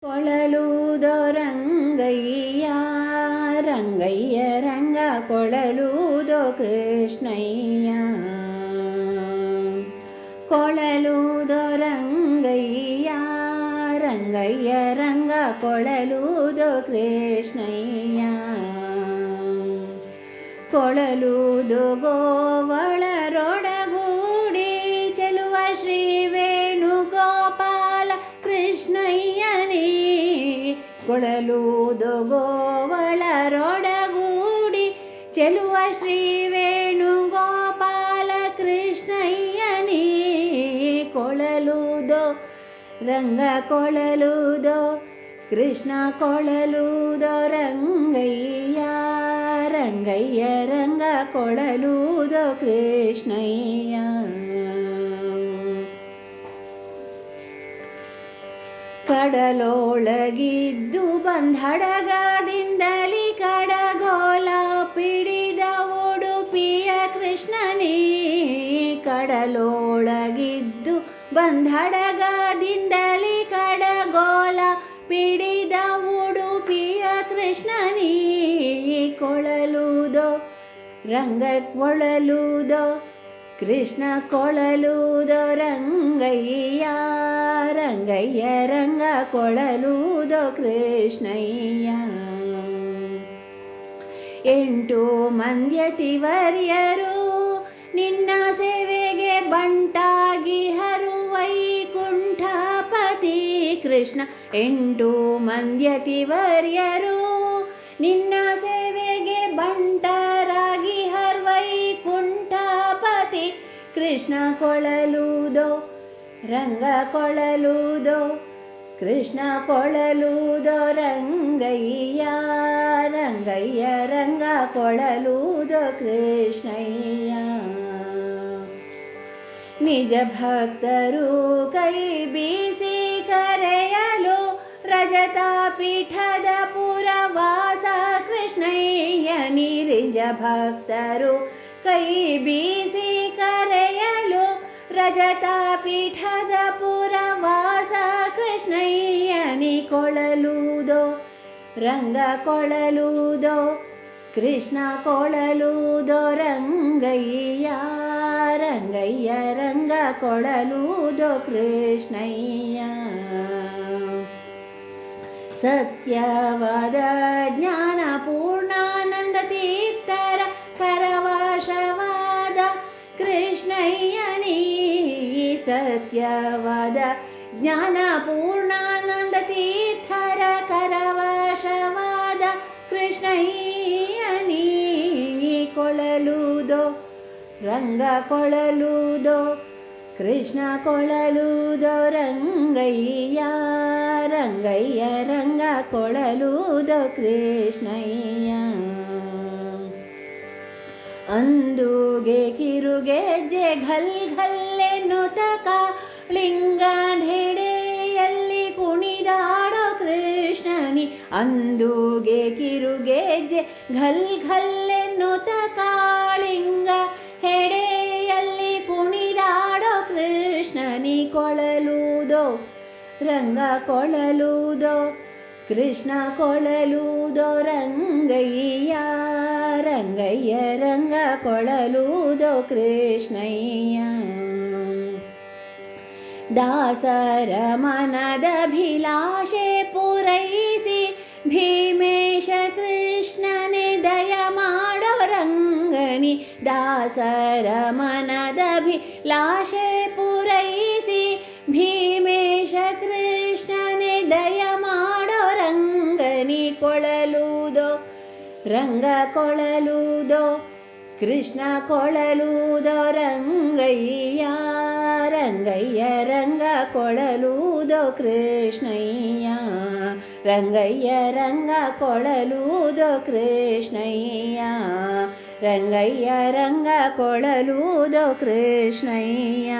ಕೊಳಲುದೋ ರಂಗಯ್ಯ ರಂಗಯ್ಯ ರಂಗ ಕೊಳಲೂದೋ ಕೃಷ್ಣಯ್ಯ. ಕೊಳಲುದೋ ರಂಗಯ್ಯ ರಂಗಯ್ಯ ರಂಗ ಕೊಳಲೂದೋ ಕೃಷ್ಣಯ್ಯ. ಕೊಳಲುದು ಗೋವಳರೊಡಗೂಡಿ ಕೊಳಲುದು ಗೋವಳರೊಡಗೂಡಿ ಚೆಲುವ ಶ್ರೀ ವೇಣುಗೋಪಾಲ ಕೃಷ್ಣಯ್ಯನೇ. ಕೊಳಲುದೋ, ರಂಗ ಕೊಳಲುದೋ, ಕೃಷ್ಣ ಕೊಳಲುದೋ, ರಂಗಯ್ಯ ರಂಗಯ್ಯ, ರಂಗ ಕೊಳಲುದೋ, ಕೃಷ್ಣಯ್ಯ. ಕಡಲೊಳಗಿದ್ದು ಬಂದಡಗದಿಂದಲಿ ಕಡಗೋಲ ಪಿಡಿದ ಉಡುಪಿಯ ಕೃಷ್ಣನೇ. ಕಡಲೊಳಗಿದ್ದು ಬಂದಡಗದಿಂದಲಿ ಕಡಗೋಲ ಪಿಡಿದ ಉಡುಪಿಯ ಕೃಷ್ಣನೇ. ಕೊಳಲುದೋ ರಂಗ ಕೊಳಲುದೋ ಕೃಷ್ಣ ಕೊಳಲುದೋ ರಂಗಯ್ಯ. ರಂಗಯ್ಯ ರಂಗ ಕೊಳಲುದೋ ಕೃಷ್ಣಯ್ಯ. ಎಂಟು ಮಂದ್ಯತಿವರ್ಯರು ನಿನ್ನ ಸೇವೆಗೆ ಬಂಟಾಗಿ ಹರುವೈಕುಂಠಪತಿ ಕೃಷ್ಣ. ಎಂಟು ಮಂದ್ಯತಿವರ್ಯರು ನಿನ್ನ ಸೇವೆಗೆ ಬಂಟರಾಗಿ ಹರ್ವೈಕುಂಠಪತಿ ಕೃಷ್ಣ. ಕೊಳಲುದೋ ರಂಗ ಕೊಳಲುದೋ, ಕೃಷ್ಣ ಕೊಳಲೂದೋ, ರಂಗಯ್ಯ ರಂಗಯ್ಯ ರಂಗ ಕೊಳಲುದೋ, ಕೃಷ್ಣಯ್ಯ. ನಿಜ ಭಕ್ತರು ಕೈ ಬೀಸಿ ಕರೆಯಲು ರಜತ ಪೀಠದ ಪುರವಾಸ ಕೃಷ್ಣಯ್ಯ, ನಿರಿಜ ಭಕ್ತರು ಕೈ ಬೀಸಿ ಕರೆಯಲು ರಜತ ಪೀಠದ ಪುರವಾಸ ಕೃಷ್ಣಯ್ಯನಿ ಕೊಳಲುದೋ ರಂಗ ಕೊಳಲುದೋ ಕೃಷ್ಣ ಕೊಳಲುದೋ ರಂಗಯ್ಯ ರಂಗಯ್ಯ ರಂಗ ಕೊಳಲುದೋ ಕೃಷ್ಣಯ್ಯ ಸತ್ಯವಾದ ಜ್ಞಾನ ಸತ್ಯವಾದ ಜ್ಞಾನ ಪೂರ್ಣಾನಂದ ತೀರ್ಥರ ಕರವಶವಾದ ಕೃಷ್ಣಯ್ಯನೇ ಕೊಳಲುದೋ, ರಂಗ ಕೊಳಲುದೋ, ಕೃಷ್ಣ ಕೊಳಲುದೋ, ರಂಗಯ್ಯ ರಂಗಯ್ಯ, ರಂಗ ಕೊಳಲುದೋ, ಕೃಷ್ಣಯ್ಯ. ಅಂದುಗೆ ಕಿರುಗೆಜ್ಜೆ ಘಲ್ ಘಲ್ಲೆನ್ನುತಕ ಲಿಂಗ ಹೆಡೆಯಲ್ಲಿ ಕುಣಿದಾಡೋ ಕೃಷ್ಣನಿ ಅಂದುಗೆ ಕಿರುಗೆಜ್ಜೆ ಘಲ್ ಘಲ್ಲೆನ್ನುತ ಕಾಳಿಂಗ ಹೆಡೆಯಲ್ಲಿ ಕುಣಿದಾಡೋ ಕೃಷ್ಣನಿ ಕೊಳಲುದೋ, ರಂಗ ಕೊಳಲುದೋ, ಕೃಷ್ಣ ಕೊಳಲುದೋ, ರಂಗಯ್ಯ ರಂಗಯ್ಯ, ರಂಗ ಕೊಳಲುದೋ, ಕೃಷ್ಣಯ್ಯ. दासरमनदभिलाषे पुरैसि भीमेश भीमेष कृष्णने दयाो रङ्गनि दासर मनद अभिलाशे पूरैसि भीमेष कृष्णने दया रङ्गनि कोळलु दो रङ्गो रङ्गयि ಕೊಳಲುದೋ ಕೃಷ್ಣಯ್ಯ. ರಂಗಯ್ಯ ರಂಗ ಕೊಳಲೂದೋ ಕೃಷ್ಣಯ್ಯ. ರಂಗಯ್ಯ ರಂಗ ಕೊಳಲೂದೋ ಕೃಷ್ಣಯ್ಯ.